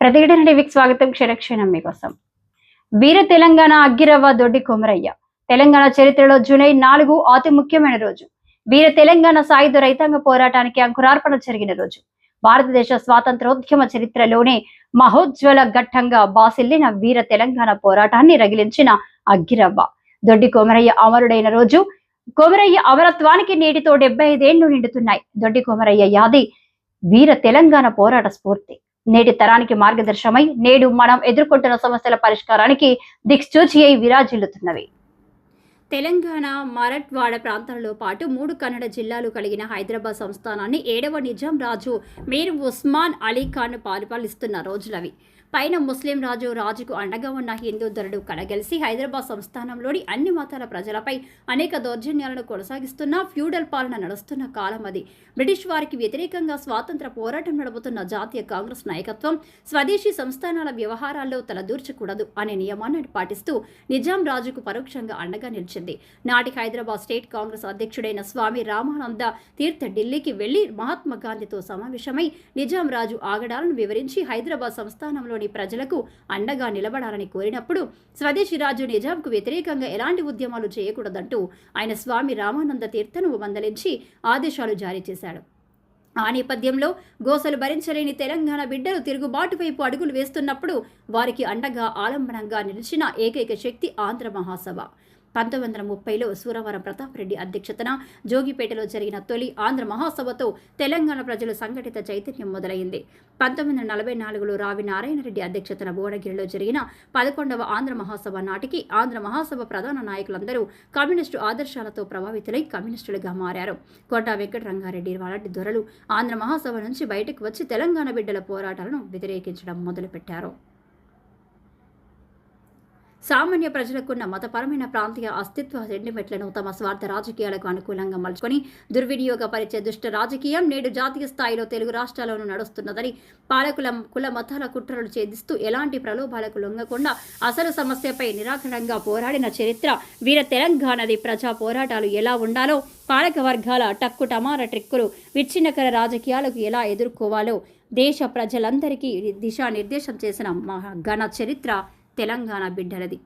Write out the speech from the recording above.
ప్రతిఘటన టీవీకి స్వాగతం క్షణక్షణం మీకోసం. వీర తెలంగాణ అగ్గిరవ్వ దొడ్డి కొమరయ్య. తెలంగాణ చరిత్రలో జూలై నాలుగు అతి ముఖ్యమైన రోజు. వీర తెలంగాణ సాయుధ రైతాంగ పోరాటానికి అంకురార్పణ జరిగిన రోజు. భారతదేశ స్వాతంత్రోద్యమ చరిత్రలోనే మహోజ్వల ఘట్టంగా బాసిల్లిన వీర తెలంగాణ పోరాటాన్ని రగిలించిన అగ్గిరవ్వ. దొడ్డి కొమరయ్య అమరుడైన రోజు కొమరయ్య అమరత్వానికి నేటితో డెబ్బై ఐదేళ్ళు నిండుతున్నాయి. దొడ్డి కొమరయ్య యాది వీర తెలంగాణ పోరాట స్ఫూర్తి. నేటి తరానికి మార్గదర్శమై నేడు మనం ఎదుర్కొంటున్న సమస్యల పరిష్కారానికి దిక్సూచి అయి విరాజిల్లుతున్నవి. తెలంగాణ మరట్వాడ ప్రాంతాలలో పాటు మూడు కన్నడ జిల్లాలు కలిగిన హైదరాబాద్ సంస్థానాన్ని ఏడవ నిజాం రాజు మీర్ ఉస్మాన్ అలీ ఖాన్ పరిపాలిస్తున్న రోజులవి. పైన ముస్లిం రాజు రాజుకు అండగా ఉన్న హిందూ ధరుడు కడగలిసి హైదరాబాద్ సంస్థానంలోని అన్ని మతాల ప్రజలపై అనేక దౌర్జన్యాలను కొనసాగిస్తున్న ఫ్యూడల్ పాలన నడుస్తున్న కాలం అది. బ్రిటిష్ వారికి వ్యతిరేకంగా స్వాతంత్ర పోరాటం నడుపుతున్న జాతీయ కాంగ్రెస్ నాయకత్వం స్వదేశీ సంస్థానాల వ్యవహారాల్లో తలదూర్చకూడదు అనే నియమాన్ని పాటిస్తూ నిజాం రాజుకు పరోక్షంగా అండగా నిలిచింది. నాటి హైదరాబాద్ స్టేట్ కాంగ్రెస్ అధ్యక్షుడైన స్వామి రామానంద తీర్థ ఢిల్లీకి వెళ్ళి మహాత్మా గాంధీతో సమావేశమై నిజాం రాజు ఆగడాలను వివరించి హైదరాబాద్ సంస్థానంలోని ప్రజలకు అండగా నిలబడాలని కోరినప్పుడు స్వదేశీ రాజు నిజాంకు వ్యతిరేకంగా ఎలాంటి ఉద్యమాలు చేయకూడదంటూ ఆయన స్వామి రామానంద తీర్థను మందలించి ఆదేశాలు జారీ చేశాడు. ఆ నేపథ్యంలో గోసలు భరించలేని తెలంగాణ బిడ్డలు తిరుగుబాటు వైపు అడుగులు వేస్తున్నప్పుడు వారికి అండగా ఆలంబనంగా నిలిచిన ఏకైక శక్తి ఆంధ్ర మహాసభ. పంతొమ్మిది వందల ముప్పైలో సూరవరం ప్రతాప్ రెడ్డి అధ్యక్షతన జోగిపేటలో జరిగిన తొలి ఆంధ్ర మహాసభతో తెలంగాణ ప్రజలు సంఘటిత చైతన్యం మొదలైంది. పంతొమ్మిది వందల నలభై నాలుగులో రావి నారాయణరెడ్డి అధ్యక్షతన భువనగిరిలో జరిగిన పదకొండవ ఆంధ్ర మహాసభ నాటికి ఆంధ్ర మహాసభ ప్రధాన నాయకులందరూ కమ్యూనిస్టు ఆదర్శాలతో ప్రభావితులై కమ్యూనిస్టులుగా మారారు. కోటా వెంకట రంగారెడ్డి వాలాంటి దొరలు ఆంధ్ర మహాసభ నుంచి బయటకు వచ్చి తెలంగాణ బిడ్డల పోరాటాలను వ్యతిరేకించడం మొదలుపెట్టారు. సామాన్య ప్రజలకున్న మతపరమైన ప్రాంతీయ అస్తిత్వ సెంటిమెంట్లను తమ స్వార్థ రాజకీయాలకు అనుకూలంగా మలుచుకొని దుర్వినియోగపరిచే దుష్ట రాజకీయం నేడు జాతీయ స్థాయిలో తెలుగు రాష్ట్రాల్లోనూ నడుస్తున్నదని పాలకుల కుల మతాల కుట్రలు ఛేదిస్తూ ఎలాంటి ప్రలోభాలకు లొంగకుండా అసలు సమస్యపై నిరాకరణంగా పోరాడిన చరిత్ర వీర తెలంగాణది ప్రజా పోరాటాలు ఎలా ఉండాలో పాలక వర్గాల టక్కు టమార ట్రిక్కులు విచ్ఛిన్నకర రాజకీయాలకు ఎలా ఎదుర్కోవాలో దేశ ప్రజలందరికీ దిశానిర్దేశం చేసిన మహా ఘన చరిత్ర తెలంగాణ బిడ్డలది.